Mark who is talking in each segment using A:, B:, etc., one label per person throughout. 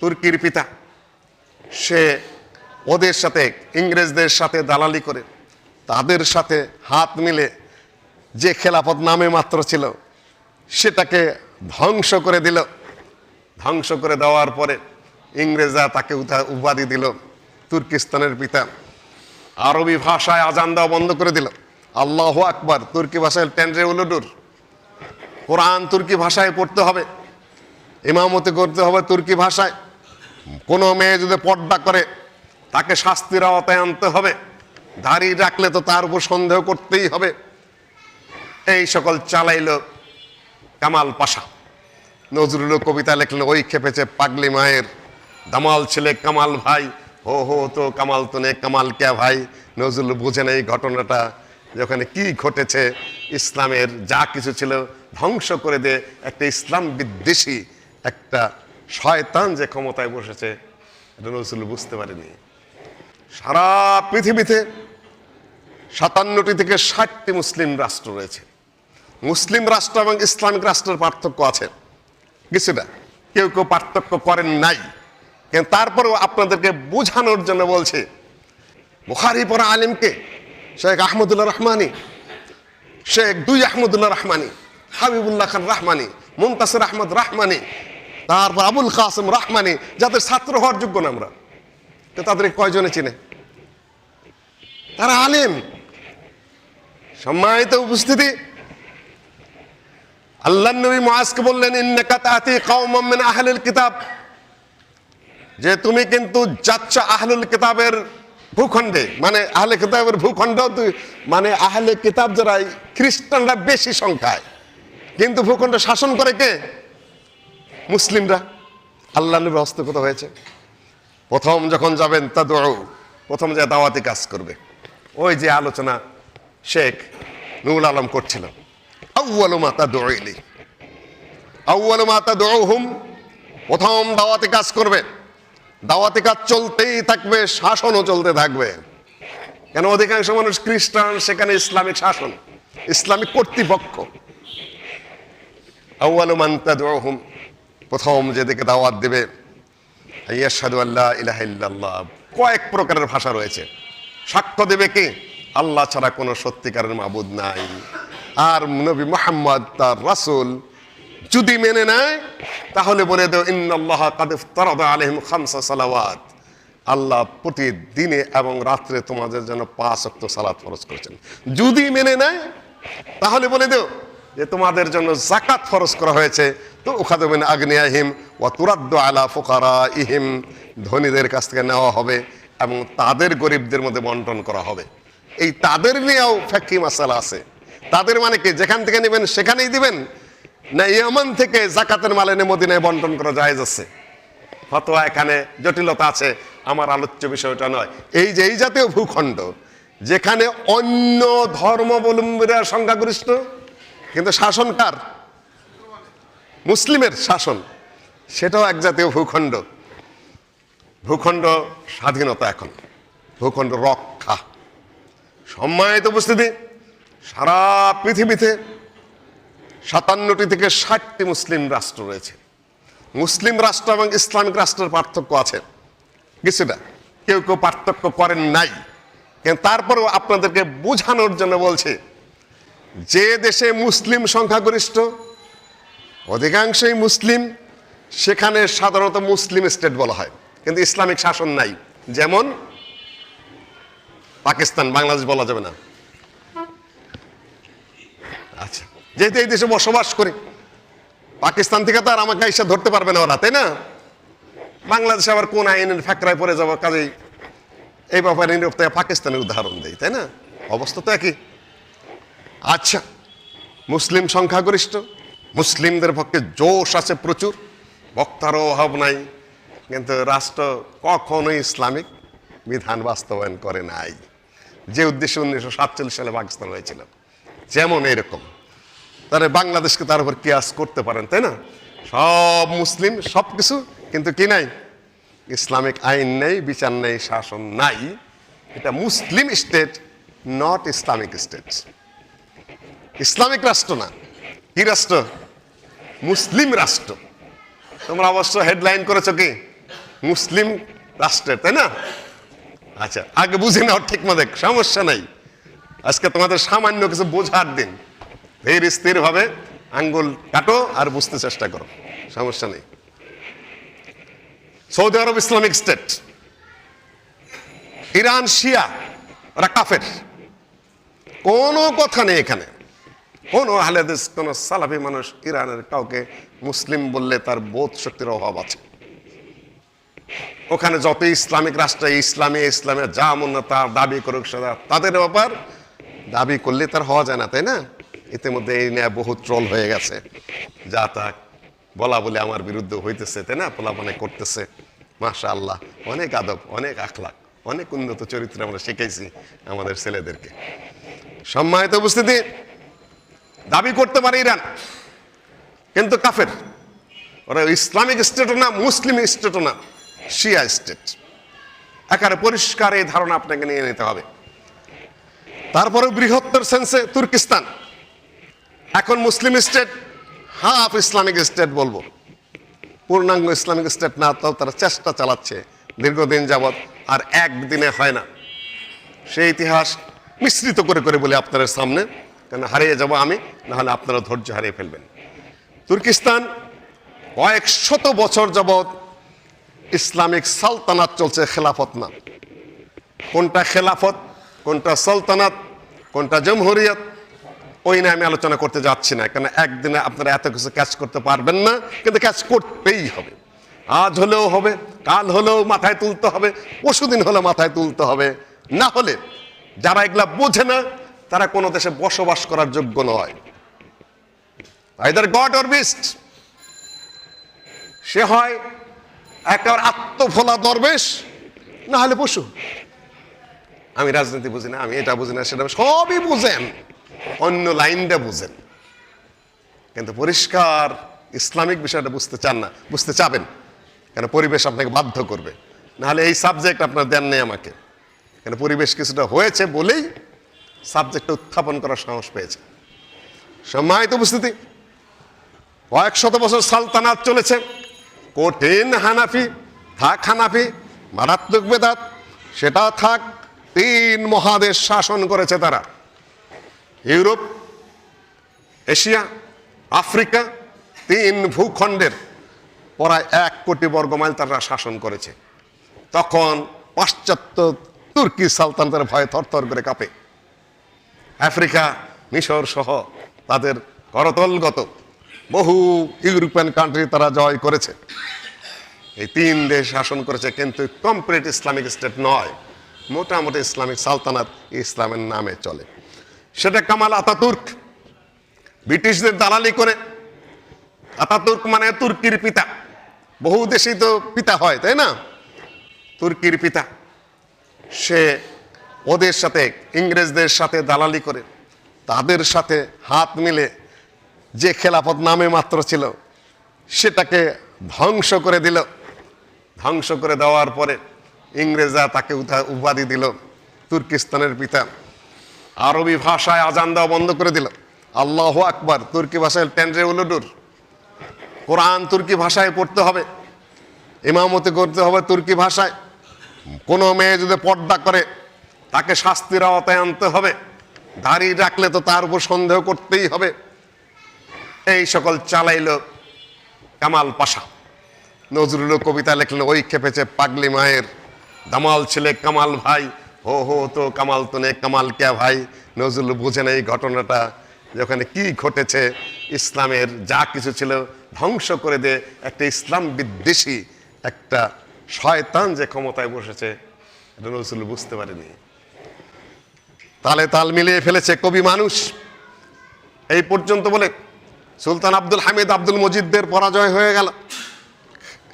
A: তুর্কির পিতা। সে ওদের সাথে, ইংরেজদের সাথে দালালি করে, তাদের সাথে হাত মিলে যে খেলাফত নামে মাত্র ছিল, সেটাকে ধ্বংস করে দিল। ধ্বংস করে দেওয়ার পরে ইংরেজরা তাকে উপাধি দিল তুর্কিস্তানের পিতা। আরবি ভাষায় আজান দেওয়া বন্ধ করে দিল। আল্লাহ আকবার, তুর্কি ভাষায় টেন্ডে উলুডুর। কোরআন তুর্কি ভাষায় পড়তে হবে, ইমামতি করতে হবে তুর্কি ভাষায়। কোনো মেয়ে যদি পর্দা করে, তাকে শাস্তির আওতায় আনতে হবে। দাড়ি রাখলে তো তার উপর সন্দেহ করতেই হবে। এই সকল চালাইল কামাল পাশা। নজরুল কবিতা লিখলেন, ওই খেপেছে পাগলি মায়ের দামাল ছেলে কামাল ভাই। হো হো, তো কামাল তো নে কামাল কে ভাই? নজরুল বুঝে নেই ঘটনাটা যেখানে কি ঘটেছে। ইসলামের যা কিছু ছিল ধ্বংস করে দিয়ে একটা ইসলাম বিদ্বেষী একটা শয়তান যে ক্ষমতায় বসেছে, এটা নজরুল বুঝতে পারেনি। সারা পৃথিবীতে সাতান্নটি থেকে ষাটটি মুসলিম রাষ্ট্র রয়েছে। মুসলিম রাষ্ট্র এবং ইসলামিক রাষ্ট্রের পার্থক্য আছে। কিছুটা। কেউ কেউ পার্থক্য করেন নাই। কিন্তু তারপরেও আপনাদেরকে বোঝানোর জন্য বলছে, বুখারি পরা আলিমকে, শেখ আহমদুল্লাহ রহমানি, শেখ দুই আহমদুল্লাহ রহমানি, হাবিবুল্লাহ খান রহমানি মুমতাসির আহমদ রহমানি তারপর আবুল কাসেম রহমানি, যাদের ছাত্র হওয়ার যোগ্য না আমরা। তো তাদের কয়জনে চিনে? তারা আলেম। সম্মানিত উপস্থিতি। আল্লাহ নবী মুআজকে বললেন, ইন্নাকা তাতি কওমান মিন আহলিল কিতাব। যে তুমি কিন্তু যাচ্ছ আহলুল কিতাবের ভূখণ্ডে। মানে আহলে কিতাবের ভূখণ্ড মানে আহলে কিতাব যারা, খ্রিস্টানরা বেশি সংখ্যায়। কিন্তু ভূখণ্ড শাসন করে কে? মুসলিমরা, আল্লাহ নবী হস্তগত হয়েছে। প্রথম যখন যাবেন তা দৌড় প্রথম যে দাওয়াতি কাজ করবে। ওই যে আলোচনা শেখ নুরুল আলম করছিল। আউ্বাল মাতা দৌড়িলি আউ্বাল মাতা দৌড়হুম প্রথম দাওয়াতি কাজ করবে। দাওয়াতি কাজ চলতেই থাকবে, শাসনও চলতে থাকবে। কেন? অধিকাংশ মানুষ খ্রিস্টান, সেখানে ইসলামিক শাসন, ইসলামিক কর্তৃপক্ষ। আউ্বাল মান্তা দৌড়হুম প্রথম যেদিকে দাওয়াত দেবে ইয়াশহাদু আল্লাহ কয়েক প্রকারের ভাষা রয়েছে। সাক্ষ্য দেবে কি? আল্লাহ ছাড়া কোনো সত্যিকারের মাবুদ নাই। আর নবী মোহাম্মদ তার রাসূল যদি মেনে নেয়, তাহলে বলে দেও, ইন্নাল্লাহ কাদ ইফতারাদা আলাইহিম খামসা সালাওয়াত। আল্লাহ প্রতিদিনে এবং রাত্রে তোমাদের জন্য পাঁচ অক্ত সালাত ফরজ করেছেন। যদি মেনে নেয়, তাহলে বলে দেও যে তোমাদের জন্য জাকাত ফরজ করা হয়েছে। তো উখাদমিন আগ্নিয়াহিম ওয়া তুরাদ্দ আলা ফোকারা ইহিম ধনীদের কাছ থেকে নেওয়া হবে এবং তাদের গরিবদের মধ্যে বন্টন করা হবে। এই তাদের নিয়েও ফ্যাক্কি মাসালা আছে। তাদের মানে কি? যেখান থেকে নেবেন সেখানেই দিবেন? না ইয়ামান থেকে জাকাতের মাল এনে মদিনায় বন্টন করা যায় আছে? ফতোয়া এখানে জটিলতা আছে। আমার আলোচ্য বিষয়টা নয়। এই যে এই জাতীয় ভূখণ্ড, যেখানে অন্য ধর্মাবলম্বীরা সংখ্যাগরিষ্ঠ কিন্তু কার? মুসলিমের শাসন। সেটাও এক জাতীয় ভূখণ্ড। ভূখণ্ড স্বাধীনতা এখন। ভূখণ্ড রক্ষা। সম্মানিত উপস্থিতি, সারা পৃথিবীতে সাতান্নটি থেকে ষাটটি মুসলিম রাষ্ট্র রয়েছে। মুসলিম রাষ্ট্র এবং ইসলামিক রাষ্ট্রের পার্থক্য আছে। কিছুটা। কেউ কেউ পার্থক্য করেন নাই। তারপরেও আপনাদেরকে বোঝানোর জন্য বলছে যে দেশে মুসলিম সংখ্যাগরিষ্ঠ, অধিকাংশই মুসলিম, সেখানে সাধারণত মুসলিম স্টেট বলা হয়। কিন্তু ইসলামিক শাসন নাই। যেমন পাকিস্তান, বাংলাদেশ বলা যাবে না। আচ্ছা যেহেতু এই দেশে বসবাস করি, পাকিস্তান থেকে তো আর আমাকে এসে ধরতে পারবে না ওরা, তাই না? বাংলাদেশে আবার কোন আইনের ফ্যাকরায় পড়ে যাওয়ার কাজেই এই ব্যাপারে পাকিস্তানের উদাহরণ দেয় তাই না? অবস্থা তো একই। আচ্ছা মুসলিম সংখ্যাগরিষ্ঠ, মুসলিমদের পক্ষে জোশ আছে প্রচুর, বক্তারও অভাব নাই, কিন্তু রাষ্ট্র কখনোই ইসলামিক বিধান বাস্তবায়ন করে নাই। যে উদ্দেশ্যে উনিশশো সাতচল্লিশ সালে পাকিস্তান হয়েছিল, যেমন এরকম তাহলে বাংলাদেশকে তার উপর কিয়াস করতে পারেন, তাই না? সব মুসলিম, সব কিছু, কিন্তু কি নাই? ইসলামিক আইন নেই, বিচার নেই, শাসন নাই। এটা Muslim state, not Islamic state. Islamic রাষ্ট্র না। কি রাষ্ট্র? মুসলিম রাষ্ট্র। তোমরা অবশ্য হেডলাইন করেছ কি? মুসলিম রাষ্ট্রের, তাই না? আচ্ছা আগে বুঝে নাও ঠিক মতো, সমস্যা নাই। আজকে তোমাদের সামান্য কিছু বোঝার দিন। ধীর স্থির ভাবে আঙ্গুল কাটো আর বুঝতে চেষ্টা করো। সমস্যা নেই। Saudi Arab Islamic state. Iran শিয়া, ওরা কাফের। কোনো কথা নেই এখানে। কোনো আহলেদিস কোনো সালাফি মানুষ ইরানের কাউকে মুসলিম বললে তার বোধ শক্তির অভাব আছে। ওখানে যত ইসলামিক রাষ্ট্রে ইসলামী ইসলামে, যা মনে তা দাবি করুক সেটা তাদের ব্যাপার দাবি করলে তার হওয়া যায় না, তাই না? ইতিমধ্যে এই নিয়ে বহু ট্রল হয়ে গেছে। যা তা বলা বলে আমার বিরুদ্ধে হইতেছে, তাই না? পোলাপানে করতেছে মাশা আল্লাহ অনেক আদব, অনেক আখলাক অনেক উন্নত চরিত্র আমরা শিখেছি আমাদের ছেলেদেরকে। সম্মানিত উপস্থিতি দাবি করতে পারে ইরান। কিন্তু কাফের। ওরা ইসলামিক স্টেটও না, মুসলিম স্টেটও না, শিয়া স্টেট। একারে পরিষ্কার এই ধারণা আপনাকে নিয়ে নিতে হবে। তারপরে বৃহত্তর সেন্সে তুর্কিস্তান। এখন Muslim state, half Islamic state বলব। পূর্ণাঙ্গ ইসলামিক স্টেট না, তাও তারা চেষ্টা চালাচ্ছে দীর্ঘদিন যাবৎ, আর একদিনে হয় না। সেই ইতিহাস মিশ্রিত করে করে বলে আপনাদের সামনে। কেন হারিয়ে যাব আমি? নাহলে আপনারা ধৈর্য হারিয়ে ফেলবেন। তুর্কিস্তান কয়েক শত বছর যাবৎ ইসলামিক সালতানাত চলছে, খেলাফত না। কোনটা খেলাফত, কোনটা সালতানাত, কোনটা জমহুরিয়ত, ওই নিয়ে আমি আলোচনা করতে যাচ্ছি না, কেন একদিনে আপনারা এত কিছু ক্যাচ করতে পারবেন না, কিন্তু ক্যাচ করতেই হবে। আজ হলেও হবে, কাল হলেও মাথায় তুলতে হবে পশুদিন হলে মাথায় তুলতে হবে। না হলে যারা এগুলা বোঝে না তারা কোনো দেশে বসবাস করার যোগ্য নয়। আইদার গড অর বিস্ট সে হয় একেবারে আত্মভোলা দরবেশ, না হলে পশু। আমি রাজনীতি বুঝি না, আমি এটা বুঝি না, সেটা সবই বুঝেন। অন্য লাইনটা বুঝেন। কিন্তু পরিষ্কার ইসলামিক বিষয়টা বুঝতে চান না, বুঝতে চাবেন। কেন পরিবেশ আপনাকে বাধ্য করবে। নাহলে এই সাবজেক্ট আপনার দেন নেই আমাকে। কেন পরিবেশ কিছুটা হয়েছে বলেই সাবজেক্টটা উত্থাপন করার সাহস পেয়েছে। সম্মানিত উপস্থিতি কয়েক শত বছর সালতানাত চলেছে। কঠিন হানাফি, থাক হানাফি, মারাত্মক বেদাত সেটা থাক, তিন মহাদেশ শাসন করেছে তারা। ইউরোপ, এশিয়া, আফ্রিকা, তিন ভূখণ্ডের প্রায় এক কোটি বর্গমাইল তারা শাসন করেছে। তখন পাশ্চাত্য তুর্কি সালতানদের ভয়ে থরথর করে কাঁপে। আফ্রিকা, মিশর সহ তাদের করতলগত বহু ইউরোপিয়ান কান্ট্রি তারা জয় করেছে। এই তিন দেশ শাসন করেছে, কিন্তু কমপ্লিট ইসলামিক স্টেট নয়, মোটামুটি ইসলামিক সালতানাত ইসলামের নামে চলে। সেটা কামাল আতাতুর্ক, ব্রিটিশদের দালালি করে। আতাতুর্ক মানে তুর্কির পিতা। বহু দেশেই তো পিতা হয়, তাই না? তুর্কির পিতা। সে ওদের সাথে, ইংরেজদের সাথে দালালি করে, তাদের সাথে হাত মিলে যে খেলাফত নামে মাত্র ছিল, সেটাকে ধ্বংস করে দিল। ধ্বংস করে দেওয়ার পরে ইংরেজরা তাকে উপাধি দিল তুর্কিস্তানের পিতা। আরবি ভাষায় আজান দেওয়া বন্ধ করে দিল। আল্লাহ আকবার, তুর্কি ভাষায় টেন্ডে উলুডুর। কোরআন তুর্কি ভাষায় পড়তে হবে, ইমামতি করতে হবে তুর্কি ভাষায়। কোনো মেয়ে যদি পর্দা করে তাকে শাস্তির আওতায় আনতে হবে। দাড়ি রাখলে তো তার উপর সন্দেহ করতেই হবে। এই সকল চালাইল কামাল পাশা। নজরুল কবিতা লিখলেন ওই খেপেছে পাগলি মায়ের। দামাল ছেলে কামাল ভাই, হো হো, তো কামাল তো নে কামাল কে ভাই। নজরুল বুঝে না এই ঘটনাটা যে ওখানে কি ঘটেছে। ইসলামের যা কিছু ছিল ধ্বংস করে দে একটা ইসলাম বিদ্বেষী একটা শয়তান যে ক্ষমতায় বসেছে, এটা নজরুল বুঝতে পারেনি। তালে তাল মিলিয়ে ফেলেছে কবি মানুষ। এই পর্যন্ত বলে সুলতান আব্দুল হামিদ আব্দুল মজিদদের পরাজয় হয়ে গেল।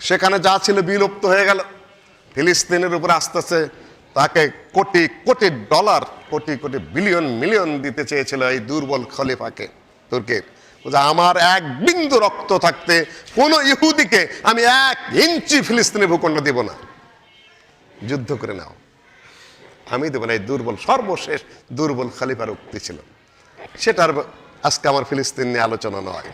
A: সেখানে যা ছিল বিলুপ্ত হয়ে গেল। ফিলিস্তিনের উপরে আস্তে আস্তে তাকে crore crore dollar, crore crore billion, million দিতে চেয়েছিল এই দুর্বল খলিফাকে তুর্কির আমার এক বিন্দু রক্ত থাকতে কোনো ইহুদিকে আমি এক ইঞ্চি ফিলিস্তিনি ভূখণ্ড দেব না। যুদ্ধ করে নাও। আমি দেবো না এই দুর্বল, সর্বশেষ দুর্বল খালিফার উক্তি ছিল। সেটার আজকে আমার ফিলিস্তিন নিয়ে আলোচনা নয়।